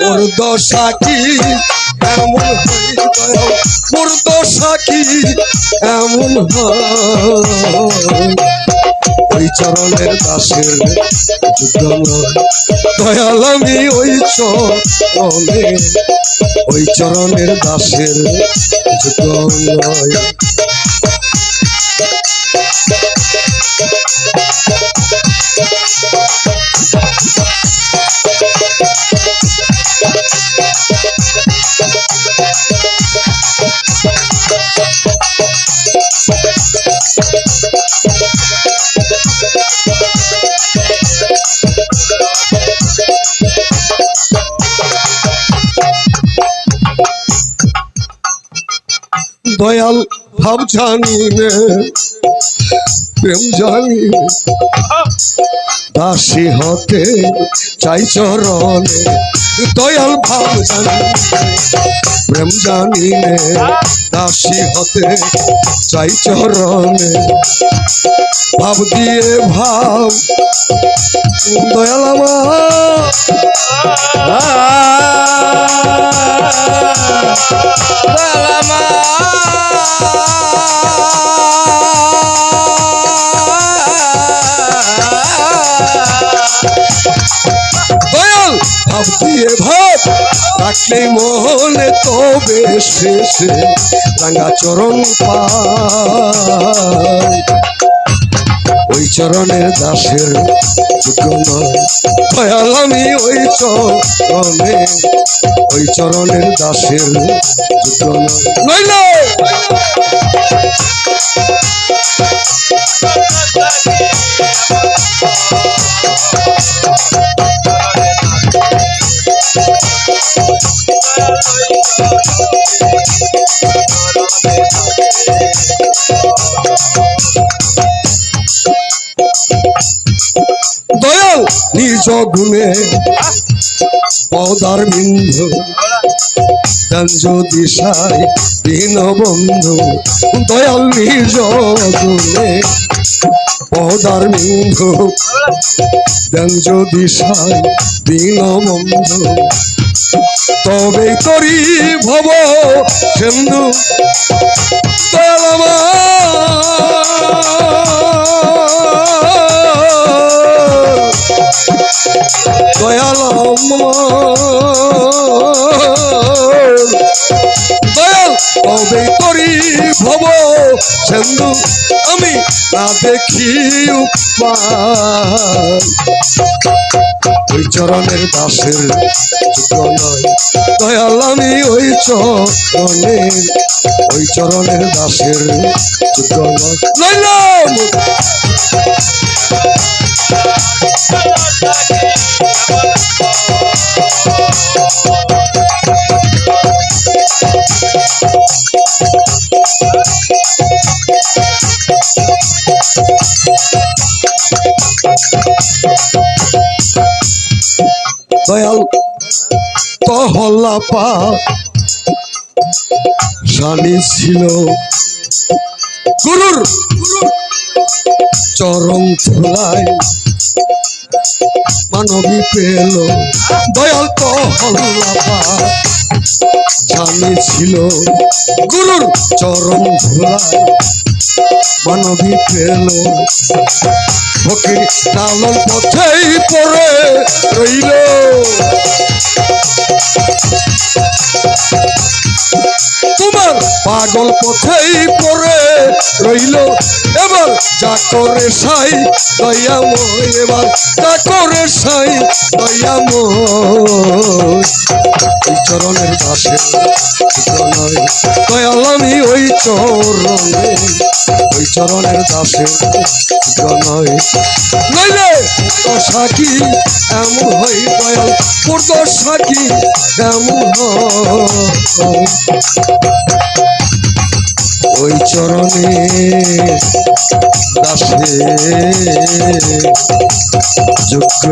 মোর দশা কি? এমন ওই চরণের দাসের যুদ্ধ দয়াল আমি ওই চরণে। ওই চরণের দাসের যুদ্ধ দয়াল ভাব জানি নে প্রেম জানি। দাসী হতে চাই চরণে, দয়াল ভাব জানি প্রেম জানি নে দাসী হতে চাই চরণে, ভাব দিয়ে ভাব। দয়াল আমার। দিয়ে ভাব রাখলে মনে তবে শেষে রাঙা চরণ ওই চরণের দাসের আমি ওই চরণে, ওই চরণের দাসের যোগ্য নয়। নইলে! দয়াল! নিজ গুণে পদার বিন্ধু দঞ্জ দিশায় দীন বন্ধু, দয়াল নিজ গুণে পদার বিন্ধু দঞ্জ দিশায় দীন বন্ধু তবে করি ভব সিন্ধু দয়াল আমার। দয়াল কবে করি ভব সিন্ধু আমি না দেখি ওই চরণের দাসের দয়াল আমি ওই চরণে। ওই চরণের দাসের যুগ নয়। দয়াল তহল্লা পা জানি ছিল গুরুর চরম ধুলায় মানবী পেল। দয়াল তহল্লা পা জানি ছিল গুরুর চরম ধুলায় মানবী পেল ফকির লালন পথেই পড়ে রইল। তোমার পাগল পথেই পড়ে রইল। এবার যা করে সাই দয়াময় এবার। যা করে সাই দয়াময় এই চরণের দাসে নয়। দয়াল আমি ওই চরণে। ওই চরণের দাসের নয়। নইলে দশা কি এমন হয়, দয়াল? তোর দশা এমন ওই চরণে দাসে যোগ্য